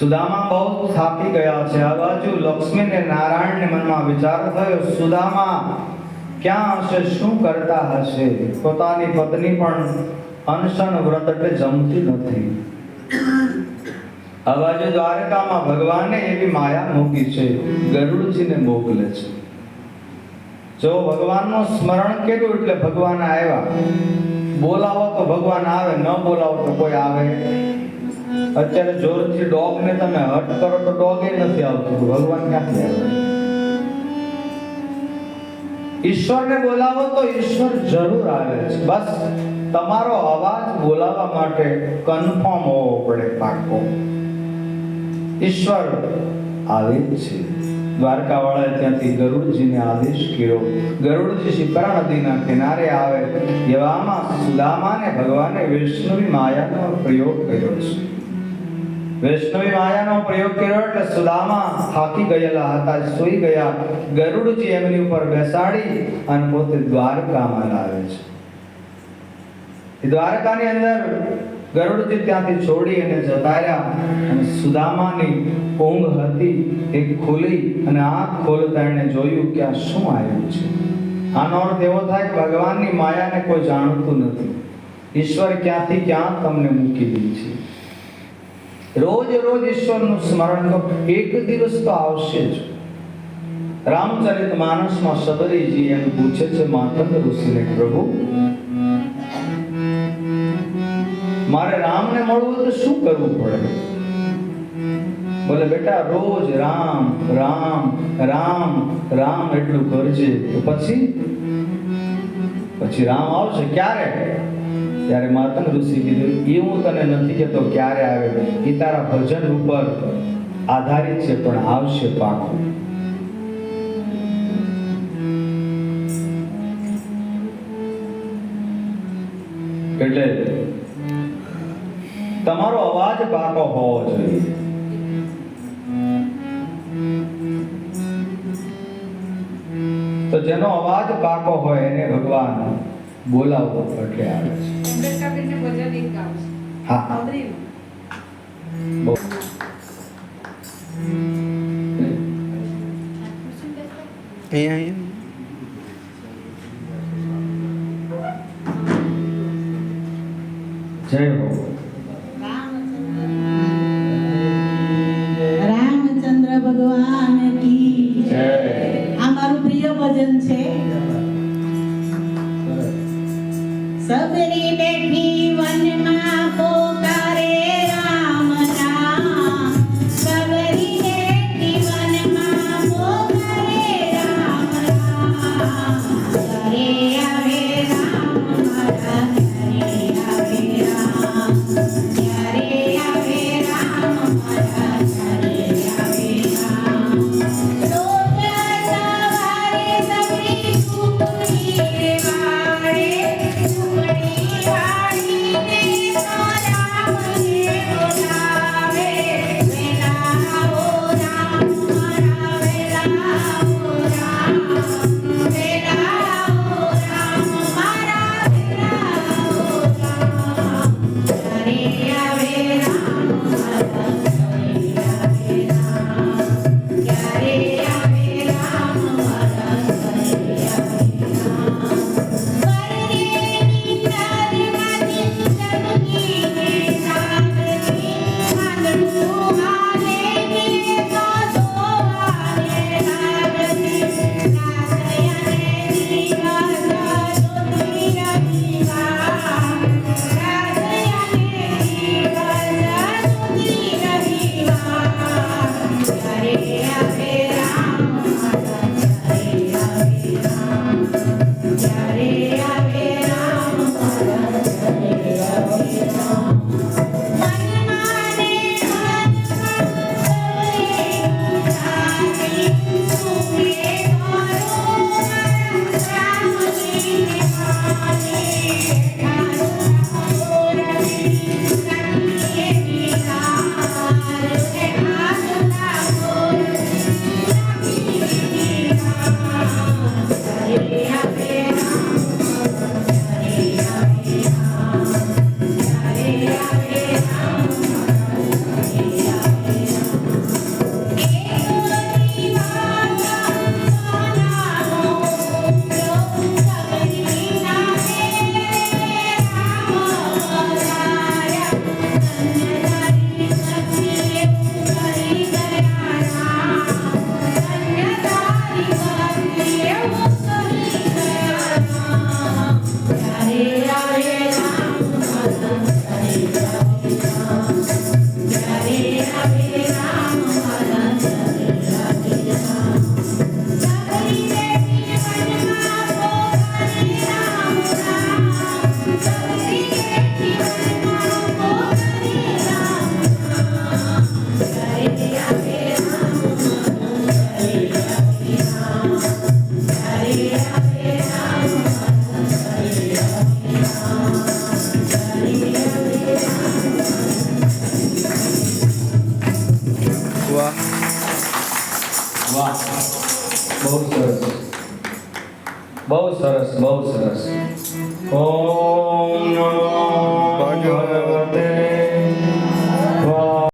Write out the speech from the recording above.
સુદામા બહુ થાકી ગયા છે. આ બાજુ લક્ષ્મી ને નારાયણ ને મનમાં વિચાર થયો, સુદામા, ક્યાં હશે? શું કરતા હશે? પોતાની પત્ની પણ અનશન વ્રત એટલે જમતી નથી. આ બાજુ દ્વારકામાં ભગવાને એવી માયા મૂકી છે, ગરુડજીને મોકલે છે. જો ભગવાનનું સ્મરણ કર્યું એટલે ભગવાન આવ્યા. બોલાવો તો ભગવાન આવે, ન બોલાવો તો કોઈ આવે. અત્યારે જોરથી ડોગ ને તમે હટ કરો તો ડોગ નથી આવતું. ભગવાન ક્યાંથી આવે? ઈશ્વરને બોલાવો તો ઈશ્વર જરૂર આવે છે. બસ તમારો અવાજ બોલાવવા માટે કન્ફર્મ હોવો પડે પાકો ઈશ્વર આવે છે. દ્વારકાવાળાએ ત્યાંથી ગરુડજીને આદેશ કર્યો. ગરુડજી શિપ્રા નદીના કિનારે આવે. એવામાં સુદામાને ભગવાને વૈષ્ણવી માયાનો પ્રયોગ કર્યો છે. વૈષ્ણવી માયાનો પ્રયોગ કર્યો એટલે સુદામા થાકી ગયેલા હતા, સૂઈ ગયા. ગરુડજી એમની ઉપર બેસાડી અને પોતે દ્વારકામાં લાવે છે. દ્વારકાની અંદર ગરુડજી ત્યાંથી છોડી અને જતા અને સુદામાની ઊંઘ હતી, એ ખુલી અને આંખ ખોલતા એણે જોયું કે આ શું આવ્યું છે. આનો અર્થ એવો થાય કે ભગવાનની માયાને કોઈ જાણતું નથી. ઈશ્વર ક્યાંથી ક્યાં તમને મૂકી દે છે? રોજ રોજ ઈશ્વરનું સ્મરણ કરો. એક દિવસ તો આવશે જ. રામચરિત માનસમાં સબરીજી એમ પૂછે છે, માતંગ ઋષિને, પ્રભુ, મારે રામને મળવું તો શું કરવું પડે? બોલે, બેટા, રોજ રામ રામ રામ રામ એટલું કરજે. તો પછી પછી રામ આવશે. ક્યારે? ત્યારે માતંગ ઋષિ કીધું, એ તને નથી કહેતો ક્યારે આવે. એ તારા ભજન ઉપર આધારિત છે, પણ આવશે પાકું. એટલે તમારો અવાજ પાકો હોવો જોઈએ. તો જેનો અવાજ પાકો હોય એને ભગવાન બોલાવવો એટલે આવે છે. હા. અહીંયા Sri Devi Vanma Yeah. Wow. બહુ સરસ બહુ સરસ બહુ સરસ ઓમ નમો ભગવતે